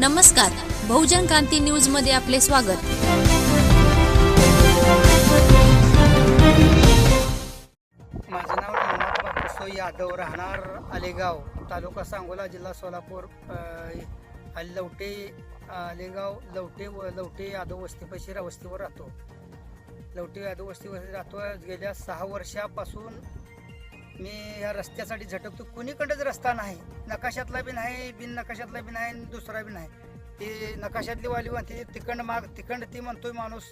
नमस्कार. बहुजन क्रांती न्यूजमध्ये आपले स्वागत. माझं नाव रंगनाथ बापसो यादव राहणार आलेगाव तालुका सांगोला जिल्हा सोलापूर लवटे आलेगाव लवटे व लवटे यादव वस्तीपाशी वस्तीवर राहतो. लवटे यादव वस्तीवर राहतो. गेल्या सहा वर्षापासून मी या रस्त्यासाठी झटकतो. कुणीकडेच रस्ता नाही. नकाशातला बी नाही बिन नकाशातला बी नाही आणि दुसरा बी नाही. ते नकाशातली वाली म्हणते तिकंड माग तिकंड ती म्हणतोय माणूस.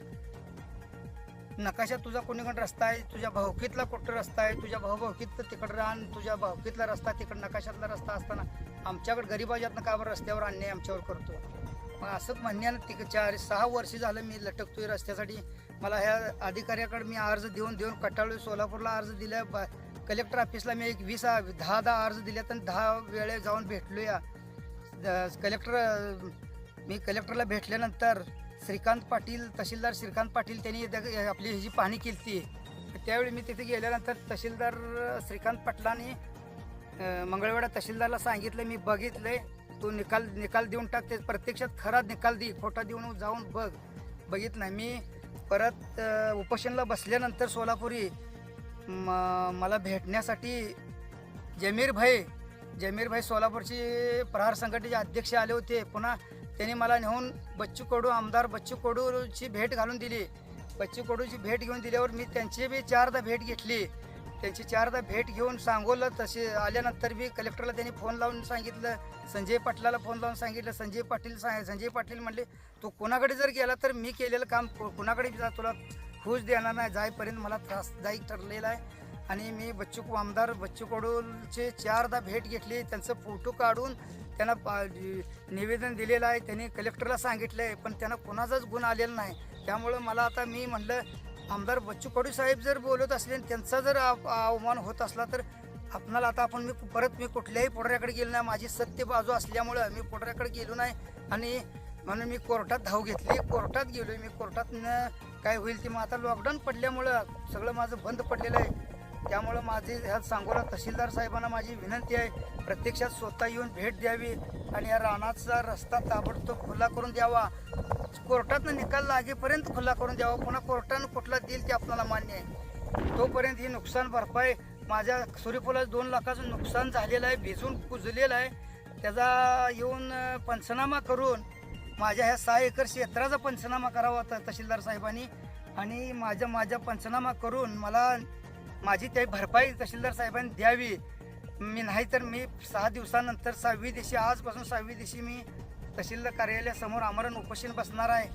नकाशात तुझा कोणीकडे रस्ता आहे? तुझ्या भावकीतला कुठं रस्ता आहे? तुझ्या भाऊभावकीत तिकडं रान तुझ्या भावकीतला रस्ता तिकडं नकाशातला रस्ता असताना आमच्याकडे गरीबाजातनं का बरं रस्त्यावर अन्याय आमच्यावर करतो? मग असं म्हणण्यानं तिक चार सहा वर्ष झालं मी लटकतोय रस्त्यासाठी. मला ह्या अधिकाऱ्याकडे मी अर्ज देऊन देऊन कटाळू सोलापूरला अर्ज दिला बा कलेक्टर ऑफिसला मी एक वीस दहा दहा अर्ज दिले तर दहा वेळे जाऊन भेटलो या कलेक्टर मी कलेक्टरला भेटल्यानंतर श्रीकांत पाटील तहसीलदार श्रीकांत पाटील त्यांनी आपली आपली जी पाहणी केली ती त्यावेळी मी तिथे गेल्यानंतर तहसीलदार श्रीकांत पाटलांनी अं, मंगळवेढा तहसीलदारला सांगितलं मी बघितलंय तू निकाल निकाल देऊन टाक ते प्रत्यक्षात खरा निकाल दे खोटा देऊन जाऊन बघ. बघित नाही मी परत उपोषणला बसल्यानंतर सोलापुरी म- मला भेटण्यासाठी जमीर भाई जमीर भाई सोलापूरचे प्रहार संघटनेचे अध्यक्ष आले होते. पुन्हा त्यांनी मला नेऊन बच्चू कडू आमदार बच्चू कडूची भेट घालून दिली. बच्चू कडूची भेट घेऊन दिल्यावर मी त्यांची बी चारदा भेट घेतली. त्यांची चारदा भेट घेऊन सांगवलं तसे आल्यानंतर बी कलेक्टरला त्यांनी फोन लावून सांगितलं. संजय पाटलाला फोन लावून सांगितलं. संजय पाटील सांग संजय पाटील म्हणले तू कोणाकडे जर गेला तर मी केलेलं काम कुणाकडे कोणाकडे जा तुला खुश देणार नाही जाईपर्यंत मला त्रासदायक ठरलेला आहे. आणि मी बच्चू आमदार बच्चू कडूचे चारदा भेट घेतली त्यांचं फोटो काढून त्यांना पा- निवेदन दिलेलं आहे. त्यांनी कलेक्टरला सांगितलं आहे पण त्यांना कोणाचाच गुण आलेला नाही. त्यामुळं मला आता मी म्हणलं आमदार बच्चू कडू साहेब जर बोलत असले आणि त्यांचा जर अवमान होत असला तर आपणाला आता आपण मी परत मी कुठल्याही पोटऱ्याकडे गेलो नाही. माझी सत्य बाजू असल्यामुळं मी पोटऱ्याकडे गेलो नाही. आणि म्हणून मी कोर्टात धाव घेतली. कोर्टात गेलो मी. कोर्टात काय होईल ते मग आता लॉकडाऊन पडल्यामुळं सगळं माझं बंद पडलेलं आहे. त्यामुळं माझी ह्या सांगोला तहसीलदार साहेबांना माझी विनंती आहे प्रत्यक्षात स्वतः येऊन भेट द्यावी आणि या रानाचा रस्ता ताबडतोब खुला करून द्यावा. कोर्टातनं निकाल लागेपर्यंत खुला करून द्यावा. पुन्हा कोर्टानं कुठला देईल ते आपल्याला मान्य आहे. तोपर्यंत ही नुकसान भरपाई माझ्या सूर्यफुलाचं दोन लाखाचं नुकसान झालेलं आहे भिजून कुजलेलं आहे. त्याचा येऊन पंचनामा करून माझ्या ह्या सहा एकर क्षेत्राचा पंचनामा करावा होता तहसीलदार साहेबांनी. आणि माझ्या माझ्या पंचनामा करून मला माझी त्या भरपाई तहसीलदार साहेबांनी द्यावी. मी नाही तर मी सहा दिवसानंतर सहावी दिवशी आजपासून सहावी दिवशी मी तहसीलदार कार्यालयासमोर आमरण उपोषण बसणार आहे.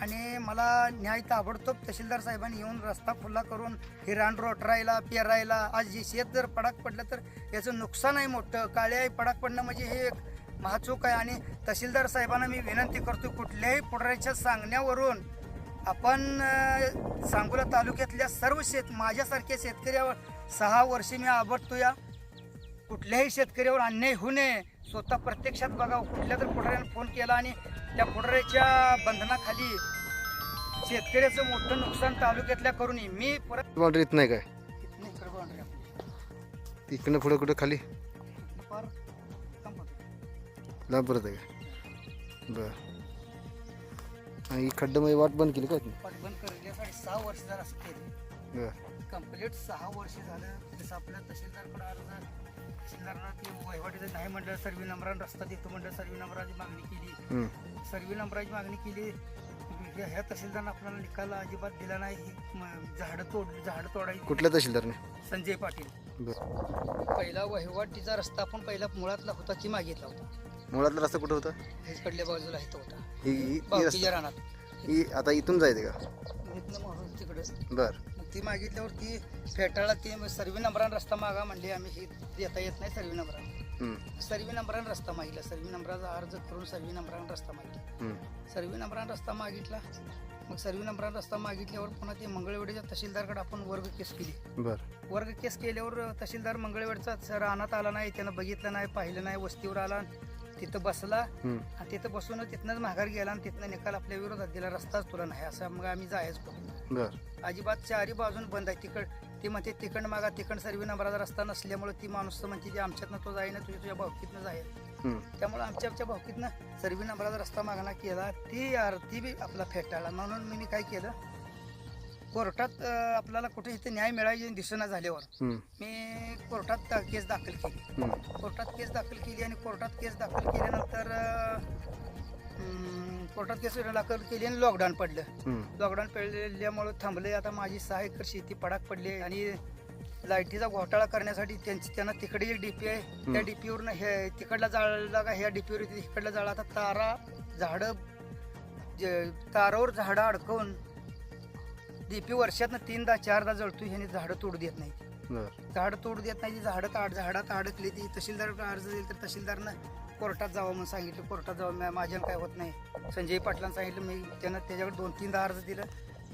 आणि मला न्याय ताबडतोब तहसीलदार साहेबांनी येऊन रस्ता खुला करून हे रान रोटरायला पेरायला. आज जे शेत जर पडाक पडलं तर याचं नुकसान आहे मोठं. काळे पडाक पडणं म्हणजे हे एक महाचूक आहे आणि तहसीलदार साहेबांना मी विनंती करतो कुठल्याही पुढाऱ्याच्या सांगण्यावरून आपण सांगोला तालुक्यातल्या सर्व शेत माझ्यासारख्या शेतकऱ्यावर सहा वर्षे मी आबटतो या कुठल्याही शेतकऱ्यावर अन्याय होऊ नये स्वतः प्रत्यक्षात बघा कुठल्या तर पुढाऱ्याने फोन केला आणि त्या पुढाऱ्याच्या बंधनाखाली शेतकऱ्याचं मोठं नुकसान तालुक्यातल्या करून. मी परत बाउंड्री नाही काय इथनं इकडं boundary आपली. इकडनं पुढं कुठं खाली परत आहे का? बर. आणि खड्ड्यामध्ये वाट बंद केली? पाट बंद करण्यासाठी सहा वर्ष झालं असं केलं. बर. कंप्लीट सहा वर्ष झालं जसं आपल्या तहसीलदारकडे अर्ज तहसीलदारला ते वहिवाटीचं नाही म्हटलं सर्व्ही नंबरानं रस्ता देतो म्हटलं सर्व्ही नंबराची मागणी केली. सर्व्ही नंबराची मागणी केली. ह्या तहसीलदारनं आपल्याला निकाल अजिबात दिला नाही. झाडं तोड झाडं तोडायची. कुठल्या तहसीलदारने? संजय पाटील. पहिला वहिवाटीचा रस्ता आपण पहिला मुळातला होता ती मागितला होता. मुळातला रस्ता कुठं होता? हेचकडल्या बाजूला तो होता. ही ही- ही रानात ही आता इथून जायचे का? इथनं म्हणून तिकडं. बर. मग ती मागितल्यावर ती फेटाळा ती सर्व्ही नंबरान रस्ता मागा म्हणली आम्ही हे देता येत नाही सर्व्ही नंबरान हम्म. सर्व्ही नंबरान रस्ता मागितला. सर्व्ही नंबराचा अर्ज करून सर्व्ही नंबरान रस्ता मागितला. हम्म. सर्व्ही नंबरान रस्ता मागितला. मग सर्व्ही नंबरान रस्ता मागितल्यावर पुन्हा ते मंगळवेढीच्या तहसीलदारकडे आपण वर्ग केस केली. बर. वर्ग केस केल्यावर तहसीलदार मंगळवेढचा रानात आला नाही त्यानं बघितलं नाही पाहिलं नाही वस्तीवर आला. तिथं बसला. आणि तिथं बसून तिथनंच माघार गेला आणि तिथनं निकाल आपल्या विरोधात दिला. रस्ताच तुला नाही. असं मग आम्ही जायच बर. अजिबात चारी बाजून बंद आहे. तिकड ती म्हणते तिकंड मागा तिकंड सर्वी नंबराचा रस्ता नसल्यामुळे ती माणूस म्हणते ती आमच्यातनं तो जाईना तुझ्या तुझ्या भावकीतनं जाईल. त्यामुळे आमच्या आमच्या भावकीतनं सर्वी नंबराचा रस्ता मागणा केला. ती आरती बी आपला फेटाळला. म्हणून मी काय केलं? कोर्टात अं, आपल्याला कुठे इथे न्याय मिळायचे दिसेना झाल्यावर हम्म. मी कोर्टात केस दाखल केली हम्म. कोर्टात केस दाखल केली आणि कोर्टात केस दाखल केल्यानंतर अं, हम्म, कोर्टात केस दाखल केली आणि लॉकडाऊन पडलं हम्म. लॉकडाऊन पडल्यामुळे थांबले आता माझी सहा एकर शेती पडाक पडली आणि लाईटीचा घोटाळा करण्यासाठी त्यांची त्यांना तिकडे एक डीपी आहे त्या डीपीवरनं हे तिकडला जाळला का ह्या डीपीवर इकडला जाळ आता तारा झाडं जे तारावर झाडं अडकवून डीपी वर्षातनं तीनदा चारदा जळतो ह्याने झाडं तोडू देत नाही बरं. झाडं तोडू देत नाही ती झाडं काढ झाडात अडकली ती तहसीलदार अर्ज दिली तर तहसीलदारनं कोर्टात जावं म्हणून सांगितलं. कोर्टात जावं मा- माझ्यानं काय होत नाही. संजय पाटलांना सांगितलं मी त्यानं त्याच्याकडे दोन तीनदा अर्ज दिलं.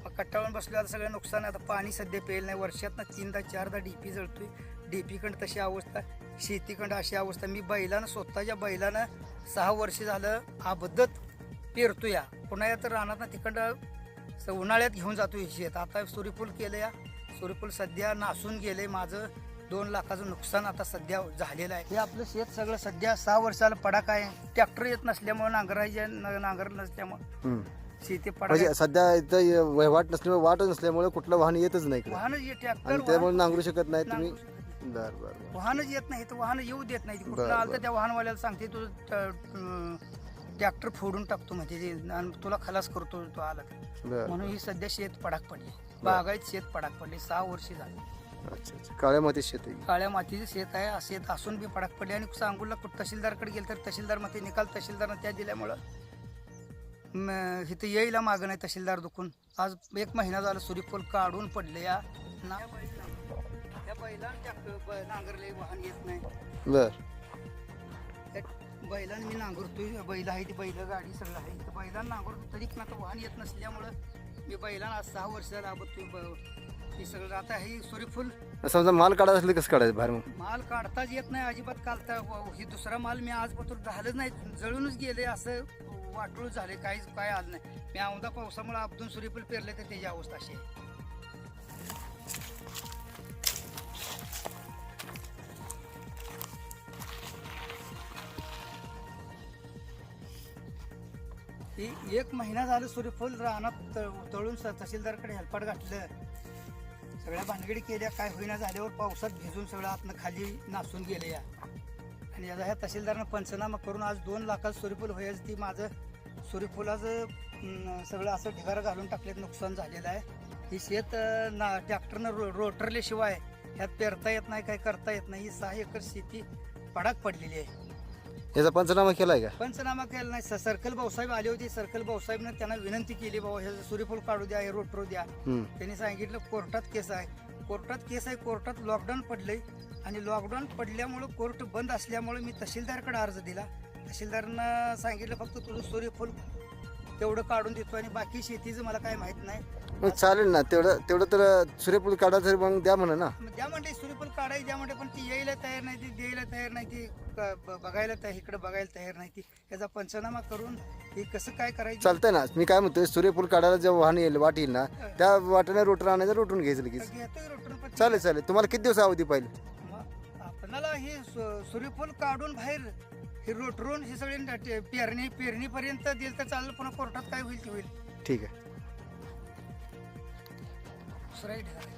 मग कट्टाळून बसलो आता सगळं नुकसान आहे. आता पाणी सध्या पेल नाही. वर्षातनं तीनदा चारदा डीपी जळतोय. डीपीकडं तशी अवस्था शेतीकडं अशी अवस्था. मी बैलानं स्वतःच्या बैलानं सहा वर्ष झालं आबद्धत पेरतो या पुन्हा तर रानात तिकडं स- उन्हाळ्यात घेऊन जातो हे शेत. आता सूर्यफूल केलं या सूर्यफूल सध्या नासून गेले माझं दोन लाखाचं नुकसान आता सध्या झालेलं आहे. हे आपलं शेत सगळं सध्या सहा वर्षाला पडाक आहे. ट्रॅक्टर येत नसल्यामुळे नांगरायचे नांगर नसल्यामुळे. हम्म. शेती पडाक म्हणजे सध्या इथं वहिवाट नसल्यामुळे वाटच नसल्यामुळे कुठलं वाहन येतच नाही इकडे. वाहनच ये आणि ट्रॅक्टर त्यामुळे नांगरू शकत नाही तुम्ही? बर बर. वाहनच येत नाही. तर वाहन येऊ देत नाही. कुठलं बरं, आलं तर बरं. त्या वाहनवाल्याला सांगते तू ट्रॅक्टर फोडून टाकतो म्हणजे ते आणि तुला खलास करतो तो आला तर बर. म्हणून ही सध्या शेत पडाक पडली. बागायत शेत पडाक पडली. सहा वर्षी झाली. अच्छा अच्छा. काळ्या माती शेत आहे. काळ्या मातीचे शेत आहे. आ- शेत असून बी पडाक पडले. आणि सांगूला कुठं तहसीलदारकडे गेलं तर तहसीलदारमध्ये निकाल तहसीलदारनं त्या दिल्यामुळं म, इथं यायला मागं नाही तहसीलदार दुखून. आज एक महिना झाला सूर्यफूल काढून पडले या. ना बैलानं नांगरले वाहन येत नाही. बर. त्या बैलानं मी नांगरतोय बैल आहे ती बैल गाडी सगळं आहे. तर बैलानं नांगरतो तरी पण आता वाहन येत नसल्यामुळं मी बैलानं आज सहा वर्ष लाभतोय हे सगळं आता हे सूर्यफूल समजा माल काढायचा असलं कसं काढायचं बाहेर मग? माल काढताच येत नाही अजिबात काढता. हे दुसरा माल मी आजपासून झालंच नाही जळूनच गेले असं वाटूळ झाले काहीच काय आलं नाही. मी औंदा पावसामुळे आपदून सूर्यफूल पेरले तर त्याची अवस्था अशी आहे. ती एक महिना झालं सूर्यफूल रानात तळून तहसीलदारकडे हेल्पाट घातलं. सगळ्या भानगडी केल्या. काय होईना झाल्यावर पावसात भिजून सगळं आतनं खाली नासून गेले या आणि याचा ह्या तहसीलदारनं पंचनामा करून आज दोन लाखात सूर्यफूल व्हायचं ती माझं सूर्यफुलाचं सगळं असं ढिगारं घालून टाकलेत नुकसान झालेलं आहे. ही शेत ना ट्रॅक्टरनं रो रोटरल्याशिवाय ह्यात पेरता येत नाही काय करता येत नाही. ही सहा एकर शेती पडाक पडलेली आहे. याचा पंचनामा केलाय का? पंचनामा केला नाही. स- सर्कल भाऊसाहेब आले होते. सर्कल भाऊसाहेबनं त्यांना विनंती केली बाबा हे सूर्यफूल काढू द्या हे रोटरू द्या. हम्म. त्यांनी सांगितलं कोर्टात केस आहे. कोर्टात केस आहे कोर्टात लॉकडाऊन पडलंय. आणि लॉकडाऊन पडल्यामुळं कोर्ट बंद असल्यामुळे मी तहसीलदारकडे अर्ज दिला. तहसीलदारनं सांगितलं फक्त तुझं सूर्यफूल तेवढं काढून देतो आणि बाकी शेतीचं मला काय माहीत नाही. मग चालेल ना. तेवढं तेवढं तर सूर्यफूल काढा तरी मग द्या म्हणा ना. मग द्या द्या म्हणते पण ती यायला तयार नाही ती द्यायला तयार नाही ती क- बघायला तयार इकडे बघायला तयार नाही ती याचा पंचनामा करून हे कसं काय करायचं? चालतंय ना. मी काय म्हणतोय सूर्यफूल काढायला जेव्हा वाहन येईल वाट येईल ना त्या वाटेने रोटर आणायचं रोटून घ्यायचं लगेच. घेतोय रोटून पण ती- चालेल चालेल. तुम्हाला किती दिवस अवधी पाहिजे मग आपल्याला हे सु- सूर्यफूल काढून बाहेर हे रोटरून हे सगळे न- ते पेरणी पेरणीपर्यंत दिलं तर चालेल पुन्हा कोर्टात काय होईल ते होईल. ठीक आहे. दुसरा एक ढगाळ आहे.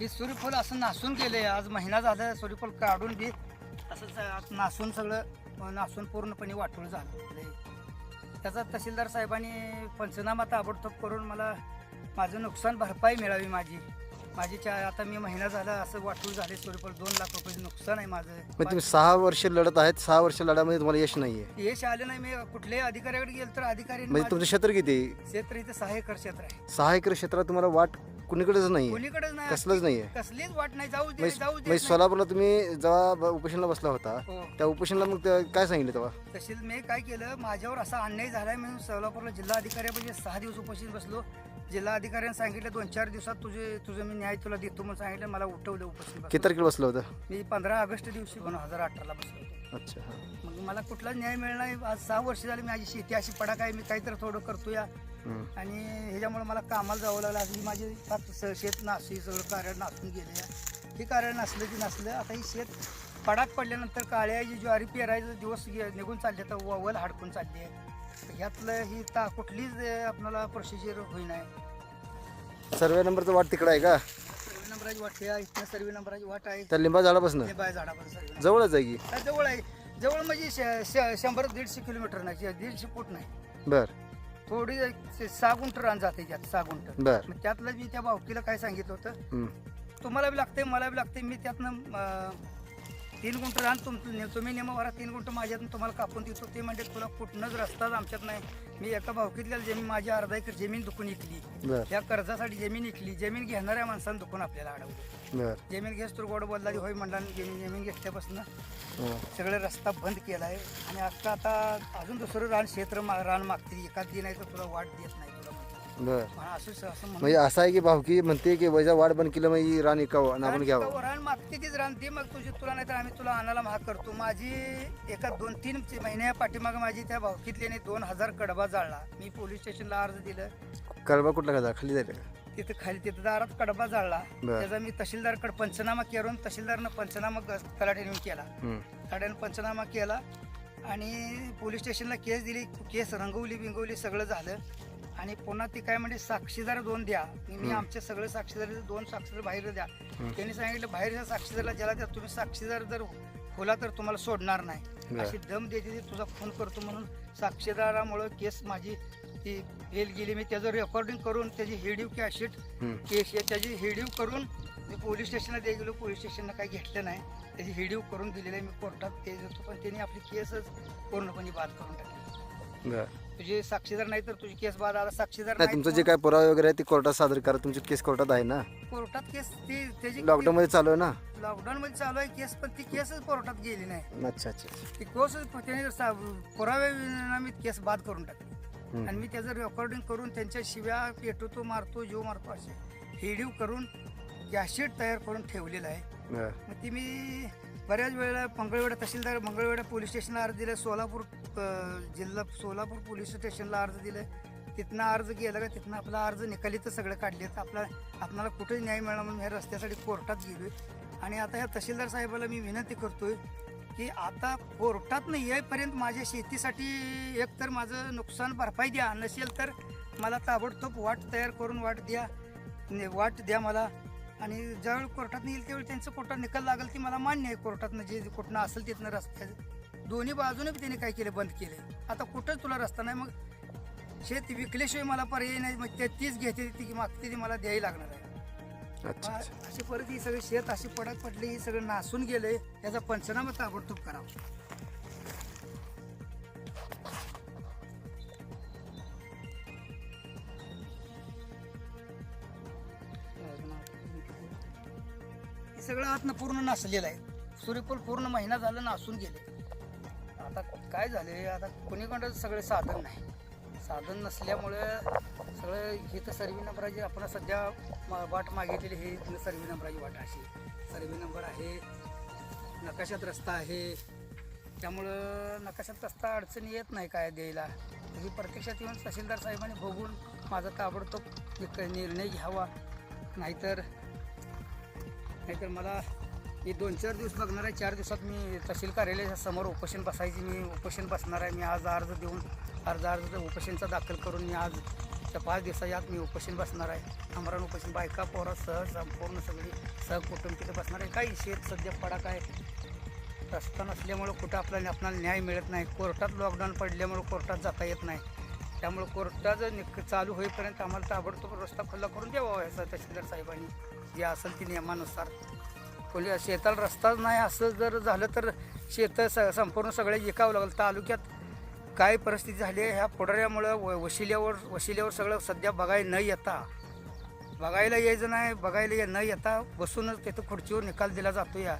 हे सूर्यफूल असं नासून गेले आज महिना झाला सूर्यफूल काढून बी असं नासून सगळं नासून पूर्णपणे वाटूळ झालं. त्याचा तहसीलदार साहेबांनी पंचनामा ताबडतोब करून मला माझं नुकसान भरपाई मिळावी माझी. माझी चा आता मी महिना झाला असं वाटूळ झाले सूर्यफूल. दोन लाख रुपये नुकसान आहे मग माझं तुम्ही सहा वर्ष लढत आहेत. सहा वर्ष लढामध्ये तुम्हाला यश नाहीये. यश आलं नाही. मी कुठल्याही अधिकाऱ्याकडे गेलो तर अधिकारी म्हणजे तुमचं क्षेत्र किती? आहे? क्षेत्र इथे सहा एकर क्षेत्र आहे. सहा एकर क्षेत्रात तुम्हाला वाट कुणीकडेच कोणीकडेच नाही. कसलंच नाहीये. कसलीच वाट नाही. जाऊ दे म्हणजे जाऊ दे. म्हणजे सोलापूरला तुम्ही जेव्हा ब- उपोषणाला बसला होता हो. त्या उपोषणाला मग काय सांगितलं तेव्हा? तसेच मी काय केलं माझ्यावर असा अन्याय झालाय म्हणून सोलापूरला जिल्हा अधिकाऱ्यापाशी सहा दिवस उपोषण बसलो. जिल्हा अधिकाऱ्याने सांगितलं दोन चार दिवसात तुझे तुझं मी न्याय तुला देतो म्हणून सांगितलं मला उठवलं उपोषण किती बसलो. तारखेला बसलं होतं? मी पंधरा ऑगस्ट दिवशी दोन हजार अठराला बसलो होतो. अच्छा हा. मग मला कुठला न्याय मिळणार नाही. आज सहा वर्ष झाली माझी शेती अशी पडा काय मी काहीतरी थोडं करतो या. आणि ह्याच्यामुळे मला कामाला जावं लागलं. आज ही माझी फार शेत नासली सगळं कार्य नासून गेले ही कार्य नसलं की नसलं आता ही शेत पडाक पडल्यानंतर काळ्या जी ज्वारी पेरायचं दिवस निघून चालले तर ववल हाडकून चालली आहे. ह्यातलं ही ता कुठलीच आपल्याला प्रोसिजर होईना सर्वे नंबरचं वाट तिकडं आहे का? सर्वे नंबराची वाट आहे सर्वे नंबराची वाट आहे. त्या लिंबा झाडापासून? हे. जवळच आहे की? जवळ आहे. जवळ म्हणजे शंभर दीडशे किलोमीटर नाही दीडशे फूट नाही. बर. थोडी एक सहा गुंठ रान जाते त्यात सहा गुंठ बर. मग त्यातलं मी त्या भावकीला काय सांगितलं होतं. तुम्हाला बी लागते मला बी लागते मी त्यातनं अं, तीन गुंठ रान तुम तुम्ही नेमवारा तीन गुंठ माझ्यातून तुम्हाला कापून देतो. ते म्हणजे तुला कुठनंच रस्ताच आमच्यात नाही. मी एका भावकीतल्या जमीन माझी अर्धा एकर जमीन दुखून इकली. बर. त्या कर्जासाठी जमीन इकली. जमीन घेणाऱ्या माणसानं दुखून आपल्याला अडवली. बर. जमीन घेस तर गोड बोलला होय म्हणला जमीन जमीन घेतल्यापासून हं. सगळं रस्ता बंद केला आहे आणि आता आता अजून दुसरं रान क्षेत्र मा- रान मागते एखाद दे नाही तर तुला वाट देत नाही. बर. पण असं असं म्हणून. म्हणजे असं आहे की भावकी म्हणते की वैजा वाढ बंद केलं ही रान इकावं आणि आपण घ्यावं. रान मागते तीच रान ती मग तुझी तुला नाही तर आम्ही तुला आणायला महाग करतो. माझी एका दोन तीन महिन्या पाठीमाग माझी त्या भावकीतल्याने दोन हजार कडबा जाळला. मी पोलीस स्टेशनला अर्ज दिलं. कळबा कुठला का खाली जायचं का? तिथं खाली तिथं दारात कडबा जाळला. बर. त्याचा मी तहसीलदारकडे पंचनामा करून तहसीलदारनं पंचनामा तलाठ्याने केला. हम्म. तलाठ्यानं पंचनामा केला आणि पोलीस स्टेशनला केस दिली केस रंगवली बिंगवली सगळं झालं. आणि पुन्हा ती काय म्हणजे साक्षीदार दोन द्या. मी. आमचे सगळे साक्षीदार दोन साक्षीदार बाहेर द्या. त्यांनी सांगितलं बाहेरच्या साक्षीदारला ज्याला द्या तुम्ही साक्षीदार जर खोला तर तुम्हाला सोडणार नाही. अशी दम देते ती तुझा फोन करतो म्हणून साक्षीदारामुळं केस माझी ती फेल गेली. मी त्याचं रेकॉर्डिंग करून त्याची कॅशिट हम्म. केस त्याची हेडिओ करून मी पोलीस स्टेशनला द्याय गेलो. पोलीस स्टेशनला काही घेतलं नाही. त्याची हेडिओ करून दिलेलं आहे. मी कोर्टात ते देतो. पण त्यांनी आपली केसच पूर्णपणे बाद करून टाकली. तुझे साक्षीदार नाही तर तुझी केस बाद आला साक्षीदार नाही तुमचं जे काय पुरावे वगैरे आहे ते कोर्टात सादर करा. तुमची केस कोर्टात आहे ना. कोर्टात केस ती त्याची लॉकडाऊन मध्ये चालू आहे ना? लॉकडाऊन मध्ये चालू आहे केस पण ती केसच कोर्टात गेली नाही. अच्छा अच्छा ती केस त्याने सा- पुराव्या मी केस बाद करून टाकली. हम्म. आणि मी त्याचं रेकॉर्डिंग करून त्यांच्या शिव्या पेटवतो मारतो जीव मारतो असे हेडिओ करून कॅशेट तयार करून ठेवलेलं आहे. मग ती मी बऱ्याच वेळेला मंगळवेढा तहसीलदार मंगळवेढा पोलीस स्टेशनला अर्ज दिला सोलापूर जिल्हा सोलापूर पोलीस स्टेशनला अर्ज दिला तिथनं अर्ज गेला का तिथनं आपला अर्ज निकाली तर सगळं काढले तर आपला आपणाला कुठे न्याय मिळाला म्हणून ह्या रस्त्यासाठी कोर्टात गेलोय. आणि आता ह्या तहसीलदार साहेबाला मी विनंती करतोय की आता कोर्टातनं येईपर्यंत माझ्या शेतीसाठी एकतर माझं नुकसान भरपाई द्या. नसेल तर मला ताबडतोब वाट तयार करून वाट द्या. ने- वाट द्या मला. आणि ज्यावेळी कोर्टात येईल त्यावेळी त्यांचं कोर्टात निकाल लागेल ती मला मान्य आहे. कोर्टातनं जे कुठनं असेल तिथनं रस्त्याचं. दोन्ही बाजूने त्यांनी काय केलं बंद केले. आता कुठंच तुला रस्ता नाही मग शेत विकल्याशिवाय मला पर्याय नाही मग ते तीच घेते ती मागते ती मला द्यायला लागणार आहे. अशी परत ही सगळी शेत अशी पडक पडली ही सगळं नासून गेलंय याचा पंचनामा ताबडतोब करावा. हे सगळं आतनं पूर्ण नासलेलं आहे. सूर्यफूल पूर्ण महिना झाला नासून गेले. आता काय झाले आता कोणीकडं सगळे साधन नाही. साधन नसल्यामुळं सगळं हे तर सर्व्ही नंबराची आपण सध्या मा वाट मागितलेली हे इथलं सर्वी नंबराची वाट अशी. सर्वी नंबर आहे नकाशात रस्ता आहे. त्यामुळं नकाशात रस्ता अडचणी येत नाही काय द्यायला. ही प्रत्यक्षात येऊन तहसीलदार साहेबांनी बघून माझा ताबडतोब एक निर्णय घ्यावा. नाहीतर नाहीतर मला मी दोन चार दिवस बघणार आहे. चार दिवसात मी तहसील कार्यालयाच्या समोर उपोषण बसायची मी उपोषण बसणार आहे. मी आज अर्ज देऊन अर्ज अर्ज उपोषणचा दाखल करून मी आज त्या पाच दिवसाच्या आत मी उपोषण बसणार आहे. आमरण उपोषण बायका पोरं सह संपूर्ण सगळी सहकुटुंब तिथे बसणार आहे. काही शेत सध्या फडाक आहे. रस्ता नसल्यामुळं कुठं आपल्याला आपल्याला न्याय मिळत नाही. कोर्टात लॉकडाऊन पडल्यामुळं कोर्टात जाता येत नाही. त्यामुळे कोर्टाचं निक चालू होईपर्यंत आम्हाला ताबडतोब रस्ता खुला करून द्यावा असं तहसीलदार साहेबांनी जे असेल ती नियमानुसार कोणी शेताला रस्ताच नाही असं जर झालं तर शेत स संपूर्ण सगळे विकावं लागलं. तालुक्यात काय परिस्थिती झाली आहे? ह्या पुढाऱ्यामुळं व वशिल्यावर वशिल्यावर सगळं सध्या बघायला न येता बघायला यायचं नाही बघायला ये- न येता बसूनच तिथं खुर्चीवर निकाल दिला जातो या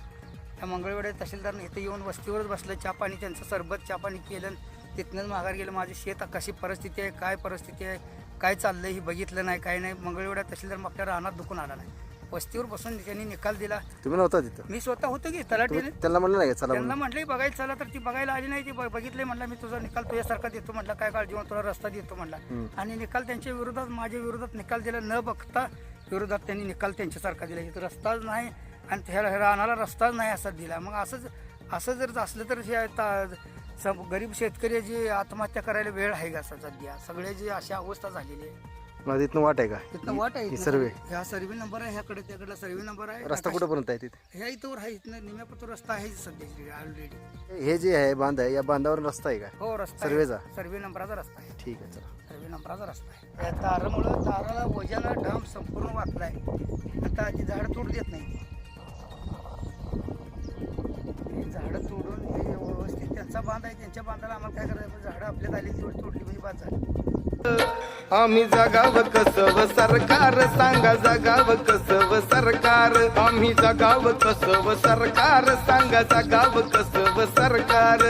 त्या मंगळवेढे तहसीलदारने इथं येऊन वस्तीवरच बसलं. चहा पाणी त्यांचं सरबत चहा पाणी केलं तिथनंच माघार गेलं. माझी शेत कशी परिस्थिती आहे? काय परिस्थिती आहे? काय चाललंय? हे बघितलं नाही काय नाही. मंगळवेढा तहसीलदार आपल्या रानात दुखून आला नाही. वस्तीवर बसून त्यांनी निकाल दिला. तुम्ही नव्हता तिथं? मी स्वतः होतो की तुम्ही त्यांना म्हणलं नाही का? चला त्यांना म्हणून. म्हटलं बघायला चला तर ती बघायला आली नाही ती ब- बघितले म्हटलं मी तुझा निकाल तुझ्यासारखा देतो म्हटलं काय काळजी तुला रस्ता देतो म्हटलं. आणि निकाल त्यांच्या विरोधात माझ्या विरोधात निकाल दिला. न बघता विरोधात त्यांनी निकाल त्यांच्यासारखा दिला. इथं रस्ताच नाही आणि त्या रानाला रस्ताच नाही असा दिला. मग असंच असं जर असलं तर हे गरीब शेतकऱ्याची आत्महत्या करायला वेळ आहे का असं सध्या सगळ्याची अशी अवस्था झालेली आहे. मला तिथनं वाट आहे का? तिथनं वाट आहे ही. सर्वे. ह्या सर्वे नंबर आहे ह्याकडे त्याकडे सर्वे नंबर आहे. रस्ता कुठंपर्यंत आहे तिथे? ह्या इथवर आहे इथनं निम्यापत्र रस्ता आहे सध्या ऑलरेडी हे जे आहे बांध आहे या बांधावर रस्ता आहे का? हो रस्ता सर्वेचा? सर्वे नंबराचा रस्ता आहे. ठीक आहे चला. सर्वे नंबराचा रस्ता आहे. त्या तारामुळं ताराला वजानं डाम संपूर्ण वाचलाय आता ती झाडं तोड देत नाही. ही झाडं तोडून हे व्यवस्थित त्यांचा बांध आहे त्यांच्या बांधाला आम्हाला काय करायचं? झाडं आपल्यात आली तेवढी तोडली म्हणजे बाद झाली. आम्ही जगाव कसव सरकार सांगा जगाव कसव सरकार. आम्ही जगाव कसव सरकार सांगा जगाव कसव सरकार.